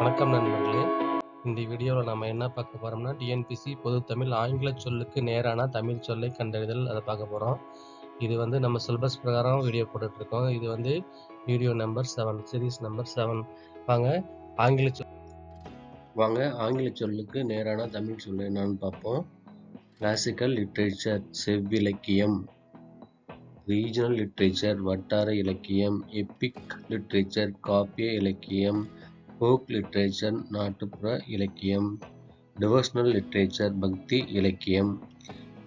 வணக்கம் நண்பர்களே. இந்த வீடியோவில் நம்ம என்ன பார்க்க போகிறோம்னா டிஎன்பிசி பொது தமிழ் ஆங்கில சொல்லுக்கு நேரான தமிழ் சொல்லை கண்டறிதல் அதை பார்க்க போகிறோம் இது வந்து நம்ம சிலபஸ் பிரகாரம் வீடியோ போட்டுட்ருக்கோம். இது வந்து video number seven series number seven வாங்க ஆங்கில சொல் வாங்க ஆங்கில சொல்லுக்கு நேரான தமிழ் சொல் என்னன்னு பார்ப்போம். கிளாசிக்கல் லிட்ரேச்சர் செவ்விலக்கியம். ரீஜனல் லிட்ரேச்சர் வட்டார இலக்கியம் எப்பிக் லிட்ரேச்சர் காப்பிய இலக்கியம். ஃபோக் லிட்ரேச்சர் நாட்டுப்புற இலக்கியம் டிவோஷனல் லிட்ரேச்சர் பக்தி இலக்கியம்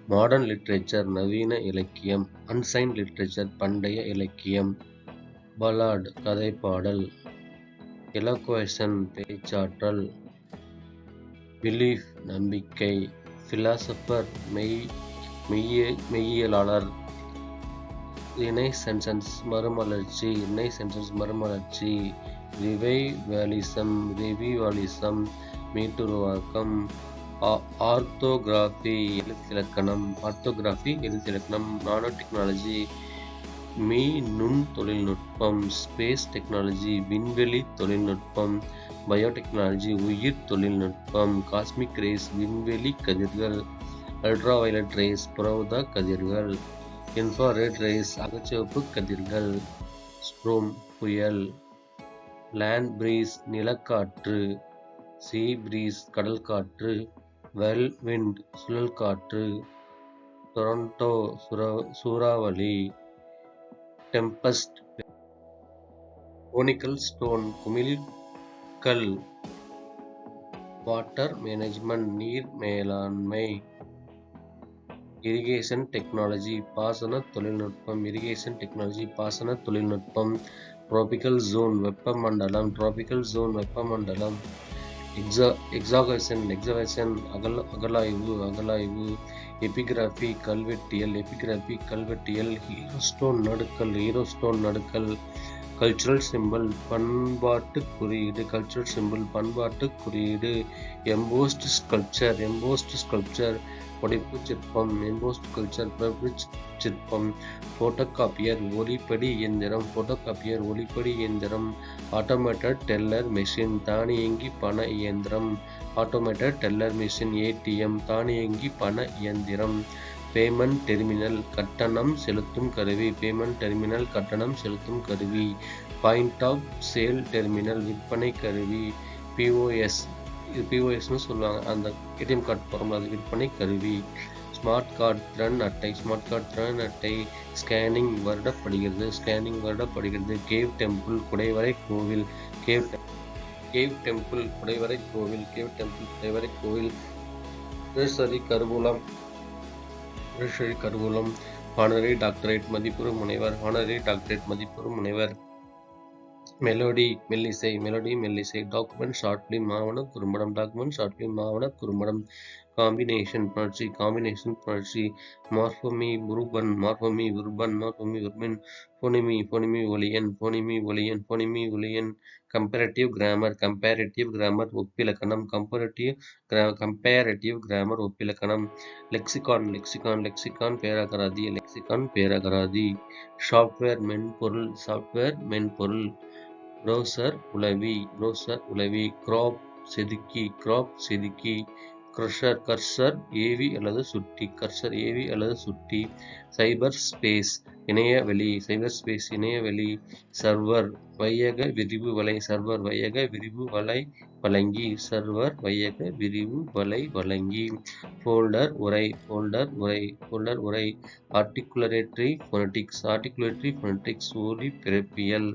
மாடர்ன் லிட்ரேச்சர் நவீன இலக்கியம் அன்சைன் லிட்ரேச்சர் பண்டைய இலக்கியம் பலாட் கதைப்பாடல் எலக்வேஷன் பேச்சாற்றல் பிலீஃப் நம்பிக்கை ஃபிலாசபர் மெய் மெய்ய மெய்யியலாளர் இணை சென்சன்ஸ் மறுமலர்ச்சி இணை சென்சன்ஸ் மறுமலர்ச்சி ரிவைவலிசம் ரிவிவாலிசம் மீட்டுருவாக்கம் ஆர்த்தோகிராஃபி எழுத்திலக்கணம் ஆர்த்தோகிராஃபி எழுத்திலக்கணம் நானோ டெக்னாலஜி மீ நுண் தொழில்நுட்பம் ஸ்பேஸ் டெக்னாலஜி விண்வெளி தொழில்நுட்பம் பயோடெக்னாலஜி உயிர் தொழில்நுட்பம் காஸ்மிக் ரேஸ் விண்வெளி கதிர்கள் அல்ட்ரா வயலட் ரேஸ் புறவுதா கதிர்கள் இன்ஃப்ராரெட் ரேஸ் அகச்சிவப்பு கதிர்கள் ஸ்ப்ரோம் புயல் லேண்ட் பிரீஸ் நிலக்காற்று சீ பிரீஸ் கடல் காற்று வெல் விண்ட் சுழல் காற்று டொரண்டோ சூறாவளி டெம்பஸ்ட் கோனிக்கல் ஸ்டோன் குமிழ்கல் வாட்டர் மேனேஜ்மெண்ட் நீர் மேலாண்மை. இரிகேஷன் டெக்னாலஜி பாசன தொழில்நுட்பம் இரிகேஷன் டெக்னாலஜி பாசன தொழில்நுட்பம் ட்ராபிக்கல் ஜோன் வெப்பமண்டலம் ட்ராபிக்கல் ஜோன் வெப்பமண்டலம் எக்ஸா எக்ஸாகேஷன் எக்ஸவேஷன் அகல அகலாய்வு அகலாய்வு எபிகிராஃபி கல்வெட்டியல் எபிகிராஃபி கல்வெட்டியல் ஹீரோஸ்டோன் நடுக்கல் ஹீரோஸ்டோன் நடுக்கல் கல்ச்சுரல் சிம்பிள் பண்பாட்டு குறியீடு. கல்ச்சுரல் சிம்பிள் பண்பாட்டு குறியீடு. எம்போஸ்ட் ஸ்கல்ப்சர் எம்போஸ்ட் ஸ்கல்ப்சர் படைப்பு சிற்பம் எம்போஸ்ட் கல்ச்சர் படைப்பு சிற்பம். போட்டோகாப்பியர் ஒளிப்படி இயந்திரம். போட்டோகாப்பியர் ஒளிப்படி இயந்திரம். ஆட்டோமேட்டட் டெல்லர் மெஷின் தானியங்கி பண இயந்திரம். ஆட்டோமேட்டட் டெல்லர் மிஷின் ஏடிஎம் தானியங்கி பண இயந்திரம். பேமெண்ட் டெர்மினல் கட்டணம் செலுத்தும் கருவி. பேமெண்ட் டெர்மினல் கட்டணம் செலுத்தும் கருவி. பாயிண்ட் ஆஃப் சேல் டெர்மினல் விற்பனை கருவி. பிஓஎஸ் இது பிஓஎஸ்னு சொல்லுவாங்க. அந்த ஏடிஎம் கார்டு போகிறோம்ல அது விற்பனை கருவி. ஸ்மார்ட் கார்டு திறன் அட்டை. ஸ்மார்ட் கார்டு திறன் அட்டை ஸ்கேனிங் வருடப்படுகிறது. ஸ்கேனிங் வருடப்படுகிறது. கேவ் டெம்பிள் குடைவரை கோவில். கேவ் கேவ் டெம்பிள் குடைவரை கோவில். கேவ் டெம்பிள் குடைவரை கோவில். சரி கருவூலம். ரிஷரி கருவூலம் ஹானரி டாக்டரேட் மதிப்புறு முனைவர் ஹானரி டாக்டரேட் மதிப்புறு முனைவர். மெலோடி மெல்லிசை மெலோடி மெல்லிசை டாக்குமெண்ட் ஷார்ட் ஃபிலிம் ஆவணம் குறும்படம் டாக்குமெண்ட் ஷார்ட் ஃபிலிம் ஆவணம் குறும்படம் காம்பினேஷன் புணர்ச்சி காம்பினேஷன் புணர்ச்சி மார்ஃபமி உருபன் மார்ஃபமி உருபன் மார்ஃபமி உருபன் போனிமி போனிமி ஒலியன் போனிமி ஒலியன் போனிமி ஒலியன் கம்பேரட்டிவ் கிராமர் கம்பேரட்டிவ் கிராமர் ஒப்பிலக்கணம் கம்பேரட்டிவ் கிரா கம்பேரட்டிவ் கிராமர் ஒப்பிலக்கணம் லெக்சிகான் லெக்சிகான் லெக்சிகான் பேரகராதி லெக்சிகான் பேரகராதி சாஃப்ட்வேர் மென்பொருள் சாஃப்ட்வேர் மென்பொருள் ப்ரௌசர் உலவி ப்ரௌசர் உலவி கிராப் செதுக்கி கிராப் செதுக்கி க்ரஷர் கர்சர் ஏவி அல்லது சுட்டி கர்சர் ஏவி அல்லது சுட்டி சைபர் ஸ்பேஸ் இணையவெளி சைபர் ஸ்பேஸ் இணையவெளி சர்வர் வையக விரிவு வலை சர்வர் வையக விரிவு வலை வழங்கி சர்வர் வையக விரிவு வலை வழங்கி ஃபோல்டர் உரை ஃபோல்டர் உரை ஃபோல்டர் உரை ஆர்டிகுலரேட்டரி ஃபோனட்டிக்ஸ் ஆர்டிகுலேட்டரி ஃபோனட்டிக்ஸ் ஒலி பிறப்பியல்.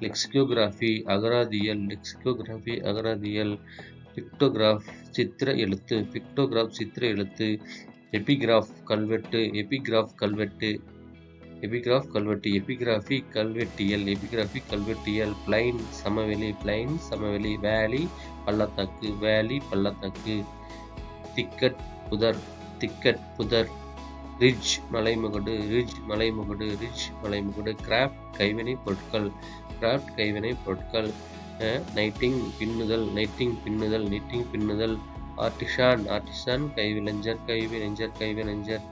லெக்சிகோகிராஃபி அகராதியல் லெக்சிகோகிராஃபி அகராதியல் பிக்டோகிராஃப் சித்திர எழுத்து பிக்டோகிராஃப் சித்திர எழுத்து எபிகிராஃப் கல்வெட்டு எபிகிராஃப் கல்வெட்டு எபிகிராஃப் கல்வெட்டு எபிகிராஃபி கல்வெட்டியல் எபிகிராஃபி கல்வெட்டியல் பிளைன் சமவெளி பிளைன் சமவெளி வேலி பள்ளத்தாக்கு வேலி பள்ளத்தாக்கு திக்கட் புதர் திக்கட் புதர் ரிட்ஜ் மலைமுகடு ரிட்ஜ் மலைமுகடு ரிட்ஜ் மலைமுகடு கிராஃப்ட் கைவினை பொருட்கள் கிராஃப்ட் கைவினை பொருட்கள் நைட்டிங் பின்னுதல் நைட்டிங் பின்னுதல் நிட்டிங் பின்னுதல் ஆர்டிஷான் ஆர்டிஷான் கைவிளைஞர் கைவினைஞர் கைவினைஞர்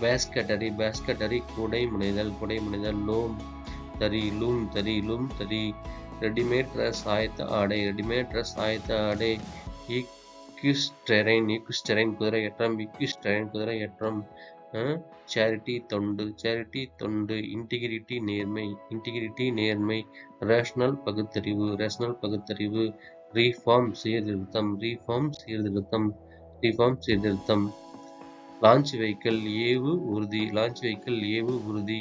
பேஸ்கட்டரி பேஸ்கட்டரி குடை முனைதல் குடை முனைதல் லோம் தறி லூம் தறி லூம் தறி ரெடிமேட் ட்ரெஸ் ஆயத்த ஆடை ரெடிமேட் ட்ரெஸ் ஆயத்த ஆடை ஈக்விஸ்டெரைன் ஈக்விஸ்டெரைன் குதிரையேற்றம் குதிரை ஏற்றம் சேரிட்டி தொண்டு சேரிட்டி தொண்டு இன்டிகிரிட்டி நேர்மை இன்டிகிரிட்டி நேர்மை ரேஷனல் பகுத்தறிவு ரேஷனல் பகுத்தறிவு ரீஃபார்ம் சீர்திருத்தம் ரீஃபார்ம் சீர்திருத்தம் ரீஃபார்ம் சீர்திருத்தம். லான்ச் வெஹிக்கிள் ஏவு உறுதி லான்ச் வெஹிக்கிள் ஏவு உறுதி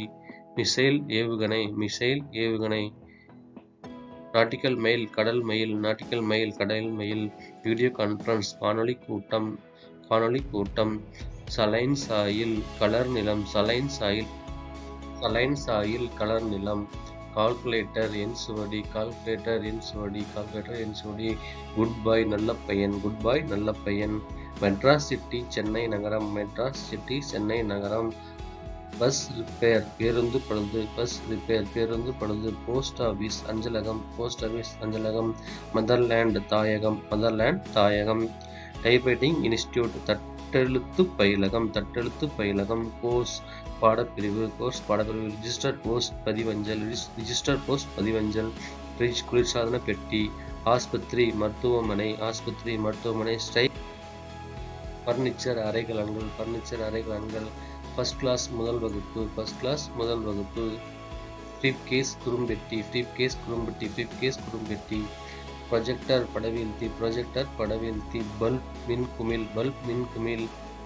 மிசைல் ஏவுகணை மிசைல் ஏவுகணை. நாட்டிக்கல் மெயில் கடல் மெயில் நாட்டிக்கல் மெயில் கடல் மெயில் வீடியோ கான்ஃபரன்ஸ் வானொலி கூட்டம் வானொலி கூட்டம் சலைன் சாயில் கலர் நிலம் saline soil saline soil colour நிலம் கால்குலேட்டர் என் சுவடி கால்குலேட்டர் என் சுவடி கால்குலேட்டர் என் சுவடி குட் பாய் நல்ல பையன் குட் பாய் நல்ல பையன் மெட்ராஸ் சிட்டி சென்னை நகரம் மெட்ராஸ் சிட்டி சென்னை நகரம் பஸ் ரிப்பேர் பேருந்து பழுது பஸ் ரிப்பேர் பேருந்து பழுது போஸ்ட் ஆபீஸ் அஞ்சலகம் போஸ்ட் ஆபீஸ் அஞ்சலகம் மதர்லேண்ட் தாயகம் மதர்லேண்ட் தாயகம் டைப்ரைட்டிங் இன்ஸ்டியூட் தட்டெழுத்து பயிலகம் தட்டெழுத்து பயிலகம் கோர்ஸ் பாடப்பிரிவு கோர்ஸ் பாடப்பிரிவு ரிஜிஸ்டர் போஸ்ட் பதிவஞ்சல் ரிஜிஸ்டர் போஸ்ட் பதிவஞ்சல் ஃப்ரிட்ஜ் குளிர்சாதன பெட்டி ஆஸ்பத்திரி மருத்துவமனை ஆஸ்பத்திரி மருத்துவமனை ஸ்டை ஃபர்னிச்சர் அறைகலன்கள் ஃபர்னிச்சர் அறைகலன்கள் ஃபர்ஸ்ட் கிளாஸ் முதல் வகுப்பு ஃபஸ்ட் கிளாஸ் முதல் வகுப்பு. ஃப்ளிப் கேஸ் குறும்பெட்டி ஃப்ளிப் கேஸ் குறும்பெட்டி ஃப்ளிப் கேஸ் குறும்பெட்டி ப்ரொஜெக்டர் படவீழ்த்தி ப்ரொஜெக்டர் படவீழ்த்தி பல்ப் மின் குமிழ் பல்ப் மின் குமிழ்.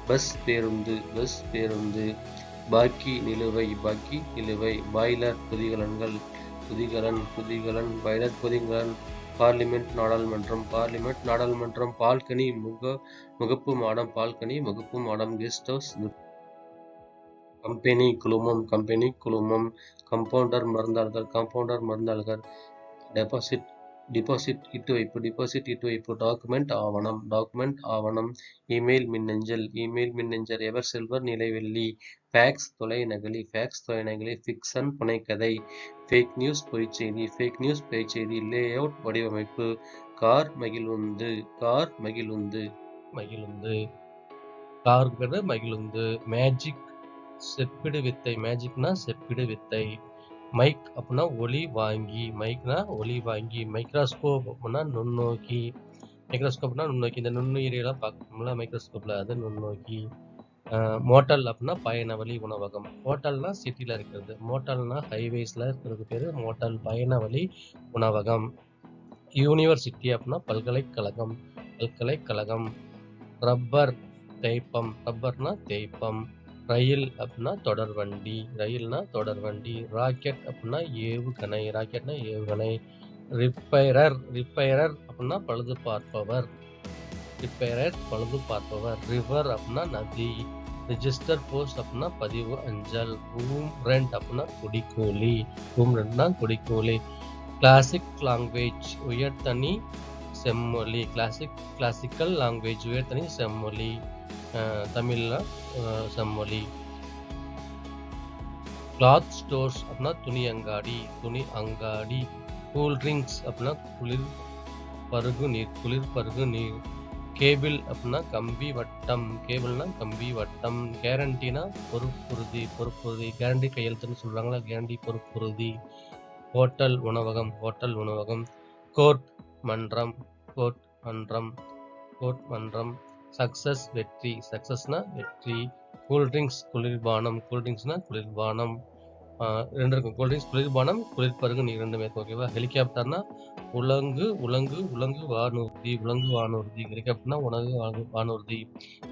பஸ் பேருந்து பஸ் பேருந்து. பாக்கி நிலுவை பாக்கி நிலுவை. பாய்லர் புதிகலன்கள் புதிகலன் புதிகலன் பாய்லர் பொதிகலன். பார்லிமெண்ட் நாடாளுமன்றம் பார்லிமெண்ட் நாடாளுமன்றம் பால்கனி முக முகப்பு மாடம் பால்கனி முகப்பு மாடம் கெஸ்ட் ஹவுஸ் கம்பெனி குழுமம் கம்பெனி குழுமம் கம்பவுண்டர் மருந்தாளர்கள் கம்பவுண்டர் மருந்தாளர்கள் டெபாசிட் டிபாசிட் இட்டு வைப்பு டிபாசிட் இட்டு வைப்பு டாக்குமெண்ட் ஆவணம் டாக்குமெண்ட் ஆவணம் இமெயில் மின்னஞ்சல் இமெயில் மின்னஞ்சல் எவர் செல்வர் நிலைவெள்ளி ஃபேக்ஸ் தொலைநகலி ஃபேக்ஸ் தொலைநகலி ஃபிக்ஷன் புனைக்கதை ஃபேக் நியூஸ் பொய்ச்செய்தி ஃபேக் நியூஸ் பொய்ச்செய்தி லே அவுட் வடிவமைப்பு கார் மகிழுந்து கார் மகிழுந்து மகிழுந்து கார்கிறது மகிழுந்து மேஜிக் செப்பிடு வித்தை. மேஜிக்னா செப்பிடு வித்தை. மைக் அப்படின்னா ஒளி வாங்கி. மைக்னா ஒளி வாங்கி. மைக்ரோஸ்கோப் அப்படின்னா நுண்ணோக்கி. மைக்ரோஸ்கோப்னா நுண்ணோக்கி. இந்த நுண்ணுயிரியெல்லாம் பார்க்கணும்ல மைக்ரோஸ்கோப்பில் அது நுண்ணோக்கி. மோட்டல் அப்படின்னா பயண வழி உணவகம். ஹோட்டல்னா சிட்டியில் இருக்கிறது. மோட்டல்னா ஹைவேஸில் இருக்கிறது பேர் மோட்டல் பயண வழி உணவகம். யூனிவர்சிட்டி அப்படின்னா பல்கலைக்கழகம். பல்கலைக்கழகம். ரப்பர் தேய்ப்பம். ரப்பர்னா தேய்ப்பம். ரயில் அப்படின்னா தொடர்வண்டி ரயில்னா தொடர்வண்டி ராக்கெட் அப்படின்னா ஏவுகணை ராக்கெட்னா ஏவுகணை ரிப்பைரர் ரிப்பைரர் அப்படின்னா பழுது பார்ப்பவர் ரிப்பைரர் பழுது பார்ப்பவர் ரிவர் அப்படின்னா நதி ரிஜிஸ்டர் போஸ்ட் அப்படின்னா பதிவு அஞ்சல் ரூம் ரெண்ட் அப்படின்னா குடிக்கூலி ரூம் ரெண்ட்னா குடிக்கூலி கிளாசிக் லாங்குவேஜ் உயர்தனி செம்மொழி கிளாசிக் கிளாசிக்கல் லாங்குவேஜ் உயர்தனி செம்மொழி. தமிழ்னா செம்மொழி. கிளாத் ஸ்டோர்ஸ் அப்படின்னா துணி அங்காடி துணி அங்காடி. கூல் ட்ரிங்க்ஸ் அப்படின்னா குளிர் பருகு நீர் குளிர் பருகு நீர். கேபிள் அப்படின்னா கம்பி வட்டம் கேபிள்னா கம்பி வட்டம். கேரண்டினா பொறுப்புறுதி பொறுப்புறுதி. கேரண்டி கையெழுத்துன்னு சொல்கிறாங்களா கேரண்டி பொறுப்புறுதி. ஹோட்டல் உணவகம் ஹோட்டல் உணவகம். கோர்ட் மன்றம் கோர்ட் மன்றம் கோர்ட் மன்றம். சக்சஸ் வெற்றி. சக்சஸ்னா வெற்றி. கூல்ட்ரிங்க்ஸ் குளிர்பானம் கூல்ட்ரிங்க்ஸ்னா குளிர்பானம் ரெண்டு இருக்கும். கூல்ட்ரிங்க்ஸ் குளிர்பானம் குளிர்பருகு நீர் ரெண்டுமே இருக்கும் ஓகேவா ஹெலிகாப்டர்னா உலங்கு உலங்கு உலங்கு வானூர்தி. உலங்கு வானூர்தி. ஹெலிகாப்டர்னா உலகு வானூர்தி.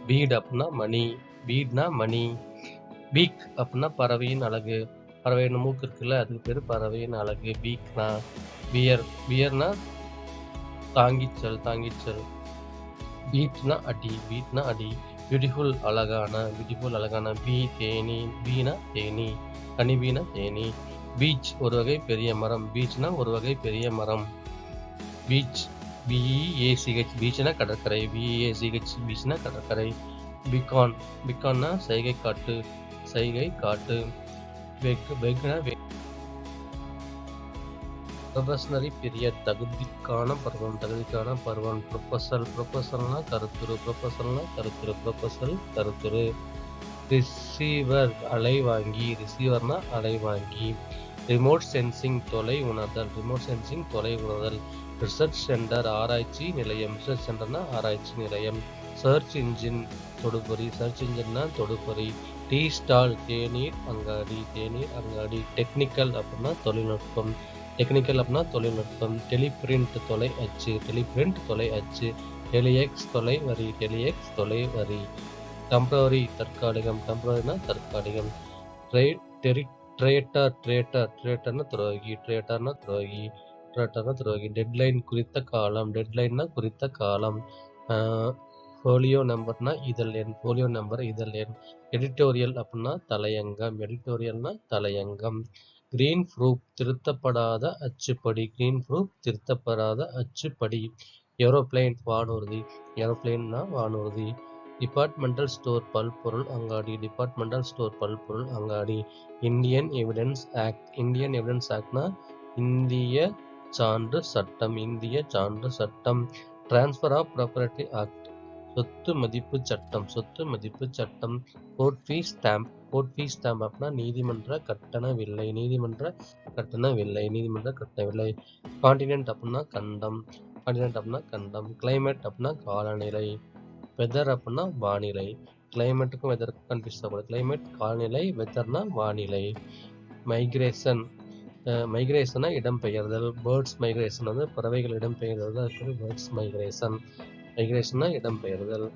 பீட் அப்படின்னா மணி. பீட்னா மணி. பீக் அப்படின்னா பறவையின் அழகு. பறவையின் மூக்கு இருக்குல்ல அதுக்கு பேர் பறவையின் அழகு. பீக்னா பியர். பியர்னா தாங்கிச்சல் தாங்கிச்சல். பீட்னா அடி பீட்னா அடி பியூட்டிஃபுல் அழகான பியூட்டிஃபுல் அழகான பி தேனி பீனா தேனி கனிபீனா தேனி பீச் ஒரு வகை பெரிய மரம் பீச்னா ஒரு வகை பெரிய மரம் பீச் பிஇஏசிஹெச் பீச்னா கடற்கரை பிஇஏசிஹெச் பீச்னா கடற்கரை பிகான் பிகான்னா சைகை காட்டு சைகை காட்டு வெக் வெக்னா ப்ரொபஷனரி பீரியட் தகுதிக்கான பருவம் தகுதிக்கான பருவம். ப்ரொபசல் ப்ரொபசல்னா கருத்துரு ப்ரொபசல்னா கருத்துரு ப்ரொபசல் கருத்துரு. ரிசீவர் அலைவாங்கி ரிசீவர்னா அலைவாங்கி. ரிமோட் சென்சிங் தொலை உணர்தல் ரிமோட் சென்சிங் தொலை உணர்தல். ரிசர்ச் சென்டர் ஆராய்ச்சி நிலையம். ரிசர்ச் சென்டர்னா ஆராய்ச்சி நிலையம். சர்ச் இன்ஜின் தொடுபொறி. சர்ச் இன்ஜின்னா தொடுபொறி. டீ ஸ்டால் தேநீர் அங்காடி தேநீர் அங்காடி. டெக்னிக்கல் அப்படின்னா தொழில்நுட்பம். டெக்னிக்கல் அப்படின்னா தொழில்நுட்பம் டெலிபிரிண்ட் தொலை அச்சு டெலிபிரிண்ட் தொலை அச்சு டெலிஎக்ஸ் தொலை வரி டெலிஎக்ஸ் தொலை வரி டெம்பரரி தற்காலிகம் டெம்பரரினா தற்காலிகம். ட்ரேட் டெரி ட்ரேட்டர் ட்ரேட்டர் ட்ரேட்டர்னா துரோகி ட்ரேட்டர்னா துரோகி ட்ரேட்டர்னா துரோகி டெட்லைன் குறித்த காலம் டெட்லைன்னா குறித்த காலம். ஃபோலியோ நம்பர்னா இதழ் எண் ஃபோலியோ நம்பர் இதழ் எண். எடிட்டோரியல் அப்படின்னா தலையங்கம் எடிட்டோரியல்னா தலையங்கம். கிரீன் ப்ரூப் திருத்தப்படாத அச்சுப்படி. கிரீன் ப்ரூப் திருத்தப்படாத அச்சுப்படி. ஏரோப்ளேன் வானூர்தி. ஏரோப்ளைன்னா வானூர்தி. டிபார்ட்மெண்டல் ஸ்டோர் பல்பொருள் அங்காடி. டிபார்ட்மெண்டல் ஸ்டோர் பல்பொருள் அங்காடி. Indian Evidence Act Indian Evidence ஆக்ட்னா இந்திய சான்று சட்டம். இந்திய சான்று சட்டம். டிரான்ஸ்ஃபர் ஆஃப் ப்ராப்பர்ட்டி ஆக்ட் சொத்து மதிப்பு சட்டம். சொத்து மதிப்பு சட்டம். Court fee stamp court fee stamp அப்படின்னா நீதிமன்ற கட்டண வில்லை. நீதிமன்ற கட்டண வில்லை. நீதிமன்ற கட்டண வில்லை. காண்டினென்ட் அப்படின்னா கண்டம். காண்டினென்ட் அப்படின்னா கண்டம். கிளைமேட் அப்படின்னா காலநிலை. வெதர் அப்படின்னா வானிலை. கிளைமேட்டுக்கும் வெதருக்கும் கன்ஃபியூஸ் ஆகக்கூடாது கிளைமேட் காலநிலை வெதர்னா வானிலை. மைக்ரேஷன் மைக்ரேஷனா இடம்பெயர்தல். பேர்ட்ஸ் மைக்ரேஷன் வந்து பறவைகள் இடம்பெயர்தல் அதுக்கு பேர்ட்ஸ் மைக்ரேஷன் மைக்ரேஷனா இடம்பெயர்தல்.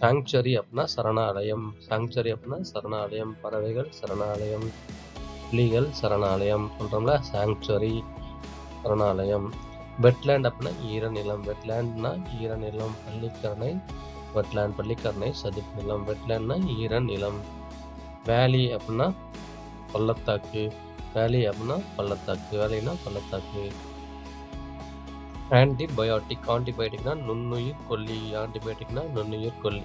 சாங்சுரி அப்படின்னா சரணாலயம். சாங்சுரி அப்படின்னா சரணாலயம். பறவைகள் சரணாலயம். புலிகள் சரணாலயம். சொல்கிறோம்ல சாங்சுவரி சரணாலயம். வெட்லேண்ட் அப்படின்னா ஈரநிலம். வெட்லேண்ட்னா ஈரநிலம். பள்ளிக்கரணை வெட்லேண்ட் பள்ளிக்கரணை சதுப்பு நிலம். வெட்லேண்ட்னா ஈரநிலம். வேலி அப்படின்னா பள்ளத்தாக்கு. வேலி அப்படின்னா பள்ளத்தாக்கு. வேலைன்னா பள்ளத்தாக்கு. ஆன்டிபயோட்டிக் ஆன்டிபயோட்டிக்னா நுண்ணுயிர் கொல்லி ஆன்டிபயோட்டிக்னா நுண்ணுயிர் கொல்லி